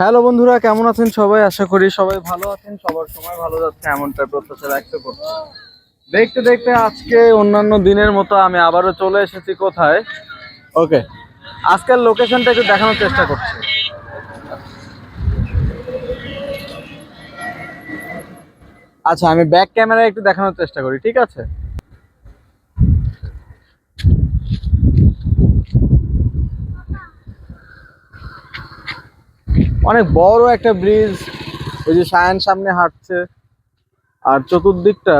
Hello বন্ধুরা কেমন আছেন সবাই? আশা করি সবাই ভালো আছেন। সবার সময় ভালো যাচ্ছে এমনটা প্রত্যাশা রাখতে করছি। দেখতে দেখতে আজকে অন্যান্য দিনের মতো আমি আবারও চলে এসেছি কোথায়? ওকে। আজকের লোকেশনটা একটু দেখানোর চেষ্টা করছি। আচ্ছা আমি ব্যাক ক্যামেরায় একটু দেখানোর চেষ্টা করি ঠিক আছে? অনেক বড় একটা ব্রিজ ওই যে সায়ান সামনে হাঁটছে। আর চতুর্দিকটা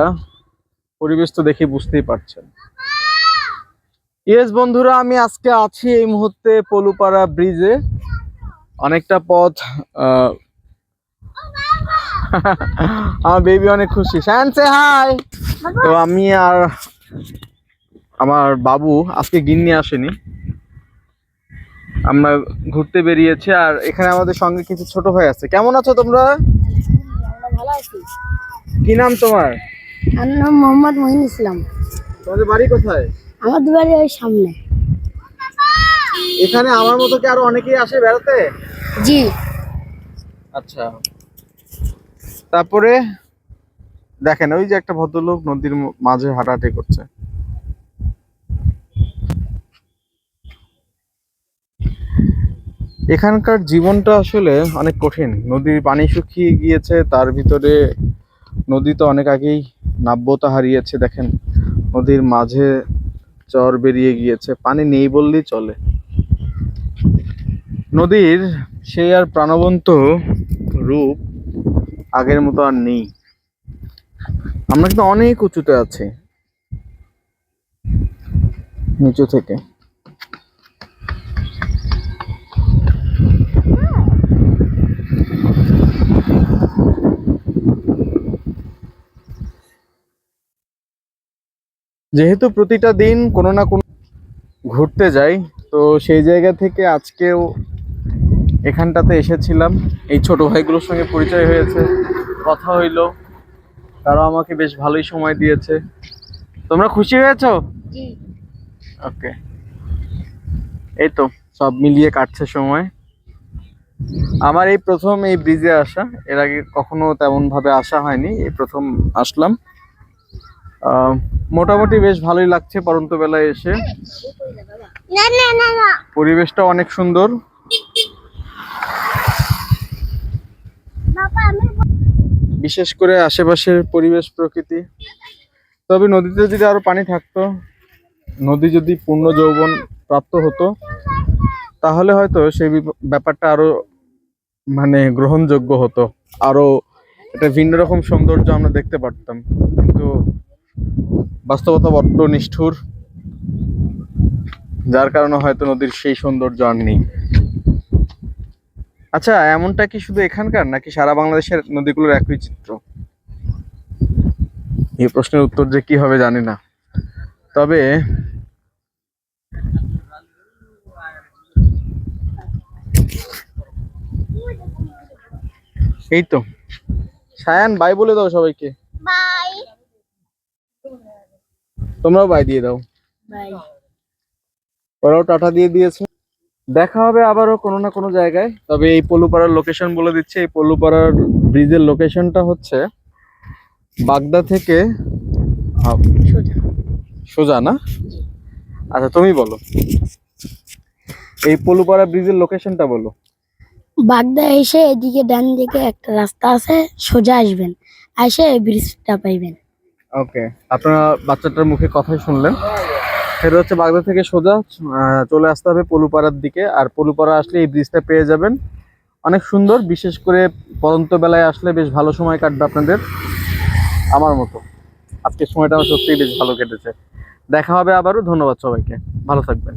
পরিবেশ তো দেখে বুঝতেই পারছেন। ইয়েস বন্ধুরা, আমি আজকে আছি এই মুহূর্তে পলুপাড়া ব্রিজে অনেকটা পথ আমার বেবি অনেক খুশি। সে হাই তো আমি আর আমার বাবু আজকে গিন্নি আসেনি। আমরা ঘুরতে বেরিয়েছি আর এখানে আমাদের সঙ্গে কিছু ছোট ভাই আছে। কেমন আছো তোমরা? আমরা ভালো আছি। কি নাম তোমার? আমার নাম মোহাম্মদ মহিন ইসলাম। তোমাদের বাড়ি কোথায়? আমাদের বাড়ি ওই সামনে। এখানে আমার মতো কি আরও অনেকেই আসে বেড়াতে? জি। আচ্ছা। তারপরে দেখেন ওই যে একটা ভদ্রলোক নদীর মাঝে হাঁটাহাঁটি করছে। এখানকার জীবনটা আসলে অনেক কঠিন। নদীর পানি শুকিয়ে গিয়েছে, তার ভিতরে নদী তো অনেক আগেই নাব্যতা হারিয়েছে, দেখেন। নদীর মাঝে চর বেরিয়ে গিয়েছে, পানি নেই বললেই চলে। নদীর সেই আর প্রাণবন্ত রূপ আগের মতো আর নেই। আমরা কিন্তু অনেক উঁচুতে আছি, নিচু থেকে। যেহেতু প্রতিটা দিন কোনো না কোনো ঘুরতে যাই তো সেই জায়গা থেকে আজকেও এখানটাতে এসেছিলাম। এই ছোট ভাইগুলোর সঙ্গে পরিচয় হয়েছে কথা হইল তারা আমাকে বেশ ভালোই সময় দিয়েছে। তোমরা খুশি হয়েছো? ওকে। এই তো সব মিলিয়ে কাটছে সময়। আমার এই প্রথম এই ব্রিজে আসা এর আগে কখনো তেমন ভাবে আসা হয়নি এই প্রথম আসলাম। মোটামুটি বেশ ভালোই লাগছে পরন্ত বেলায় এসে পরিবেশটা অনেক সুন্দর। বিশেষ করে আশেপাশের পরিবেশ প্রকৃতি। তবে নদীতে যদি আরও পানি থাকতো নদী যদি পূর্ণ যৌবন প্রাপ্ত হতো তাহলে হয়তো সেই ব্যাপারটা আরও মানে গ্রহণযোগ্য হতো। আরও একটা ভিন্ন রকম সৌন্দর্য আমরা দেখতে পারতাম। কিন্তু বাস্তবতা বড্ড নিষ্ঠুর, যার কারণে হয়তো নদীর সেই সৌন্দর্য আর নেই। আচ্ছা এমনটা কি শুধু এখানকার, নাকি সারা বাংলাদেশের নদীগুলোর একই চিত্র? এই প্রশ্নের উত্তর যে কি হবে জানি না। তবে এই তো। সায়ান বাই বলে দাও সবাইকে বাই তোমরাও বাই দিয়ে দাও। বাই ওরাও টাটা দিয়ে দিয়েছে। দেখা হবে আবারও কোনো না কোনো জায়গায়। তবে এই পলুপাড়ার লোকেশন বলে দিচ্ছে। এই পলুপাড়ার ব্রিজের লোকেশনটা হচ্ছে বাগদা থেকে সোজা। সোজা না? আচ্ছা তুমি বলো। এই পলুপাড়া ব্রিজের লোকেশনটা বলো। বাগদা এসে এদিকে ডান দিকে একটা রাস্তা আছে। সোজা আসবেন। এসে ব্রিজটা পাইবেন। ওকে, আপনারা বাচ্চাটার মুখে কথাই শুনলেন। সেটা হচ্ছে বাগদা থেকে সোজা চলে আসতে হবে পলুপাড়ার দিকে, আর পলুপাড়া আসলে এই ব্রিজটা পেয়ে যাবেন। অনেক সুন্দর, বিশেষ করে পরন্ত বেলায় আসলে বেশ ভালো সময় কাটবে আপনাদের, আমার মতো। আজকের সময়টা আমার সত্যিই বেশ ভালো কেটেছে। দেখা হবে আবারও, ধন্যবাদ সবাইকে। ভালো থাকবেন।